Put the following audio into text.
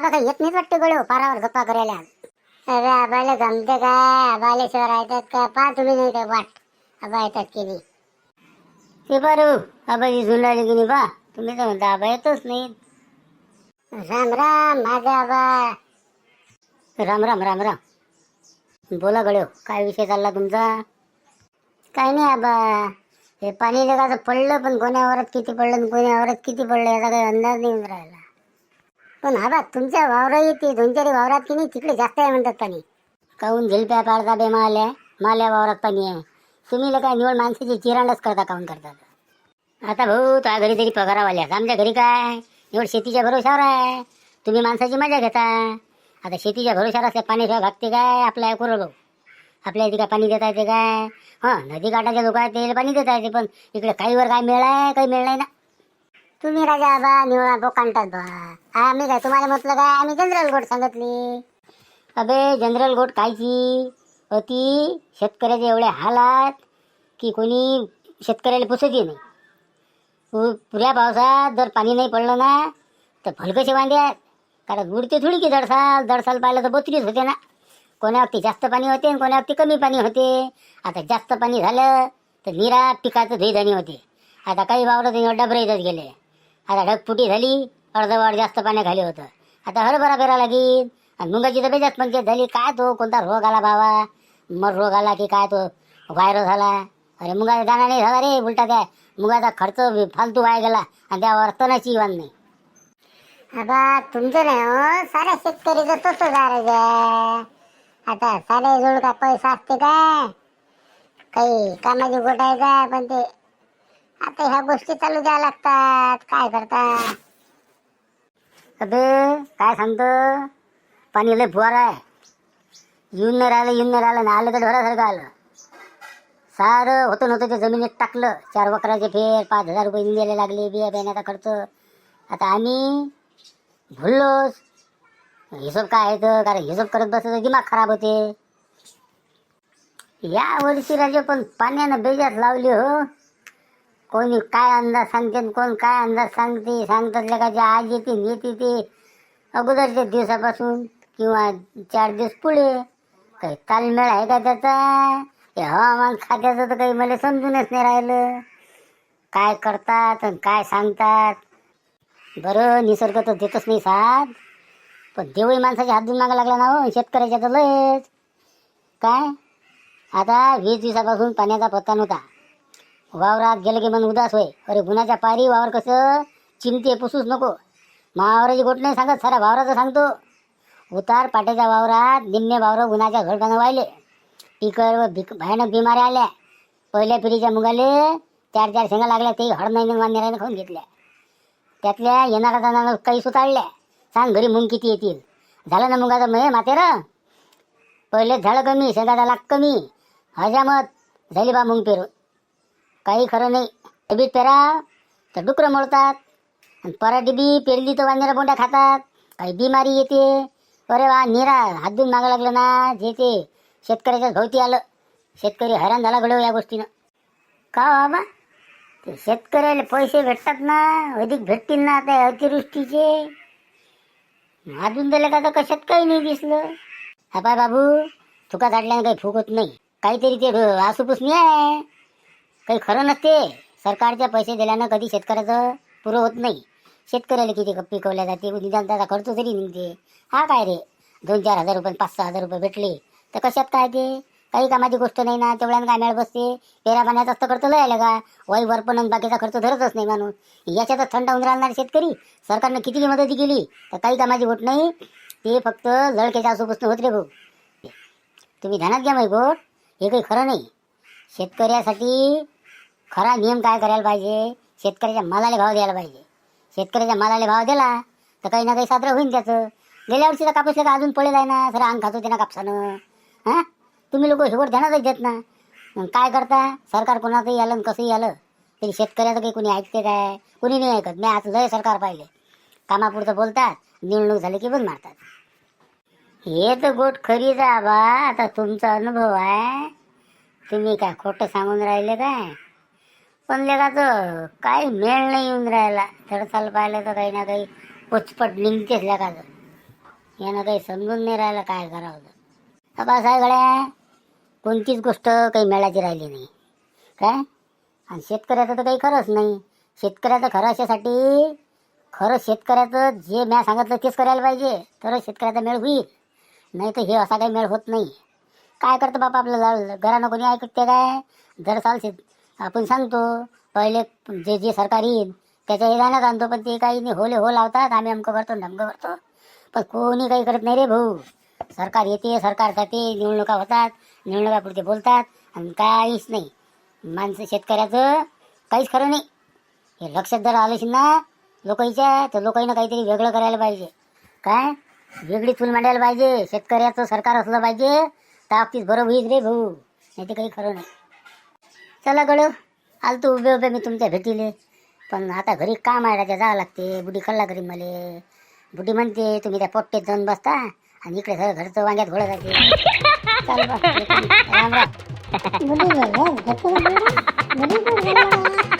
आबा काय येत नाहीत वाटते गड्यो पारावर गप्पा करायला. अरे आबाला जमते काय? आबाले शहर येतात का? पा तुम्ही नाही काय वाट. आबा येतात की नाही? ते बरं आबाजी झुलाले की नाही बा? तुम्ही तर म्हणता आबा येतच नाही राम राम माझा आबा. राम राम राम राम. बोला गड्यो काय विषय चालला तुमचा? काय नाही आबा. हे पाणी जगाचं पडलं पण कोण्या वरात किती पडलं आणि कोण्या किती पडलं याचा काही अंदाज नाही येऊन राहिला. पण आबा तुमच्या वावरा येते दोन चारी वावरात की नाही तिकडे जास्त आहे म्हणतात पाणी. काहून झिलप्या पाडता बे माल्या? माल्या वावरात पाणी आहे. तुम्ही काय निवड माणसाची चिरांडच करता काहून करतात आता भाऊ तुझ्या घरी तरी पगारावाल्यास आमच्या घरी काय? निवड शेतीच्या भरोशावर आहे. तुम्ही माणसाची मजा घेता. आता शेतीच्या भरोशावर असल्या पाण्याशिवाय भागते काय आपल्या कुरं भाऊ आपल्या इथे काय पाणी देता येते काय? हां नदी काठाचे लोक आहेत ते पाणी देता येते पण इकडे काहीवर काय मिळ आहे काही मिळणार नाही ना? तुम्ही राजा बा निवळा बोकांटात बा. आम्ही काय तुम्हाला म्हटलं काय? आम्ही जनरल गोट सांगितली. अबे जनरल गोट कायची? होती शेतकऱ्याचे एवढे हालात की कोणी शेतकऱ्याला पुसतही नाही. पु- पुऱ्या पावसात जर पाणी नाही पडलं ना तर भलकसे वांद्यात. कारण उडते थोडी की दडसाल दडसाल पाहिलं तर बत्रीच होते ना. कोण्या वक्ती जास्त पाणी होते आणि कोण्या वक्ती कमी पाणी होते. आता जास्त पाणी झालं तर निरा पिकाचं धुईधानी होते. आता काही वावरं तर डबरेतच गेले. आता ढगफुटी झाली अर्धवाड जास्त पाण्याखाली होतं. आता हरभरा पेरा लागेल. आणि मुंगाची तर बेजाच पंचायत झाली. काय तो कोणता रोग आला बाबा? मर रोग आला की काय तो? व्हायरस झाला अरे मुगाचा दाणा नाही झाला रे उलटा काय? मुगाचा खर्च फालतू वाया गेला. आणि त्यावर तणाची इवान नाही. आता तुमचं नाही हो. साऱ्या शेतकरीचं तसं झालं आता सारे जोड का पैसा असते काय? काही कामाची गोट आहे का पण ते आता ह्या गोष्टी चालू द्या लागतात. काय करता? अबे काय सांगतो? पाणी लय फुवार आहे. येऊन नाही राहिलं येऊन नाही राहिलं ना आलं तर ढोरासारखं आलं. सारं होतं नव्हतं ते जमिनीत टाकलं. चार वकराचे फेर पाच हजार रुपये द्यायला लागले बिया बियाण्याचा खर्च. आता आम्ही भुललोच. हिशोब काय आहे तर कारण हिशोब करत बसलं तर दिमाग खराब होते. या वर्षी राजे पण पाण्यानं बेजात लावली हो. कोणी काय अंदाज सांगते आणि कोण काय अंदाज सांगते सांगतात का जे आज येते येते ते. अगोदरच्या दिवसापासून किंवा चार दिवस पुढे काही तालमेळ आहे का त्याचा? हे हवामान खात्याचं तर काही मला समजूनच नाही राहिलं. काय करतात आणि काय सांगतात? बरं निसर्ग तर देतच नाही साथ पण देवळी माणसाच्या हात मागा लागला ना हो शेतकऱ्याच्या तर लयच. काय? आता वीस दिवसापासून पाण्याचा पत्ता नव्हता. वावरात गेलं की मन उदास होय. अरे गुन्ह्याच्या पायरी वावर कसं? चिमते पुसूच नको. महावाराची गोट नाही सांगत सारा वावराचं सांगतो. उतार पाट्याच्या वावरात निम्मे वावर उन्हाच्या घरटानं वाहिले. पिकर व भिक भयानक बिमाऱ्या आल्या. पहिल्या पिढीच्या मुगाले चार चार शेंगा लागल्या ते हड नाही मान्य खाऊन घेतल्या. त्यातल्या येणाऱ्या जाणाऱ्या काही सुताळल्या. सांग घरी मुंग किती येतील? झालं ना मुगाचं मये मातेरं पहिले झालं कमी शेंगाचा लाग कमी. हजामत झाली बा मुंग पेरून. काही खरं नाही. डबीत पेरा तर डुकरं मोडतात आणि पराठी बी पेरली तर वांजरा बोंड्या खातात. काही बिमारी येते. अरे वा निरा हात देऊन मागा लागलं ना जे ते शेतकऱ्याच्याच भोवती आलं. शेतकरी हैराण झाला घडव या गोष्टीनं. का हो बाबा? ते शेतकऱ्याला पैसे भेटतात ना अधिक भेटतील ना आता अतिवृष्टीचे. अजून त्याला का तर कशात काही नाही दिसलं. हा पाय बाबू चुका काढल्यानं काही फुकत नाही. काहीतरी ते आसूपुसणी आहे. काही खरं नसते. सरकारच्या पैसे दिल्यानं कधी शेतकऱ्याचं पुरं होत नाही. शेतकऱ्याला किती पिकवल्या जाते निदान त्याचा खर्च तरी निघते. हा काय रे? दोन चार हजार रुपये पाच सहा हजार रुपये भेटले. तर कशात काय ते? काही कामाची गोष्ट नाही ना तेवढ्यानं काय मिळत बसते? पेरा पाण्याचा तर खर्च लय आलं का? वाई वरपण बाकीचा खर्च धरतच नाही माणूस. याच्यातच थंड होऊन राहणार शेतकरी. सरकारनं किती मदत केली तर काही कामाची होत नाही. ते फक्त जळक्याच्या आसूपासून होत रे भाऊ. तुम्ही ध्यानात घ्या माही गोट हे काही खरं नाही. शेतकऱ्यासाठी खरा नियम काय करायला पाहिजे? शेतकऱ्याच्या मालाला भाव द्यायला पाहिजे. शेतकऱ्याच्या मालाला भाव दिला तर काही ना काही साजरं होईल त्याचं. गेल्या वर्षीचा कापूस का अजून पडेल आहे ना सर अंग खातो ते ना कापसानं. हां? तुम्ही लोक हिवड ध्यानातच देत ना. मग काय करता? सरकार कोणाचंही आलं आणि कसंही आलं तरी शेतकऱ्याचं काही कोणी ऐकते काय? कोणी नाही ऐकत. मी आज लय सरकार पाहिले कामापुरतं बोलतात निवडणूक झाली की बंद मारतात. हे तर गोट खरीच आहे बा आता तुमचा अनुभव आहे. तुम्ही काय खोटं सांगून राहिले काय? पण लेखाचं काही मेळ नाही येऊन राहिला. धडसाल पाहिलं तर काही ना काही पोचपट निघतेच लेखाचं यानं काही समजून नाही राहिलं काय करावं तर. बस आहे गड्या कोणतीच गोष्ट काही मेळाची राहिली नाही. काय? आणि शेतकऱ्याचं तर काही खरंच नाही. शेतकऱ्याचं खरं अशासाठी खरं शेतकऱ्याचं जे म्या सांगितलं तेच करायला पाहिजे. तरच शेतकऱ्याचा मेळ होईल. नाही तर हे असा काही मेळ होत नाही. काय करतं बापा आपलं? घरानं कोणी ऐकते काय? जर चाल शेत आपण सांगतो पहिले जे जे सरकार येईल त्याच्या विधानात आणतो पण ते काही नाही होले हो लावतात आम्ही अमकं करतो धमकं करतो. पण कोणी काही करत नाही रे भाऊ. सरकार येते सरकार जाते निवडणुका होतात निवडणुकापुरते बोलतात आणि काहीच नाही. माणसं शेतकऱ्याचं काहीच खरं नाही. हे लक्षात जर आलं ना लोकांच्या तर लोकांना काहीतरी वेगळं करायला पाहिजे. काय? वेगळी चूल मांडायला पाहिजे. शेतकऱ्याचं सरकार असलं पाहिजे. तर बरोबर होईल रे भाऊ. नाही ते काही खरं नाही. चला गड आलतो उभे उभे मी तुमच्या भेटीले. पण आता घरी काम आहे राजा जावं लागते. बुडी खल्ला घरी मले. बुडी म्हणते तुम्ही त्या पोट्टेत जाऊन बसता आणि इकडे सगळं घरचं वांग्यात घोडा जाते. चाल बा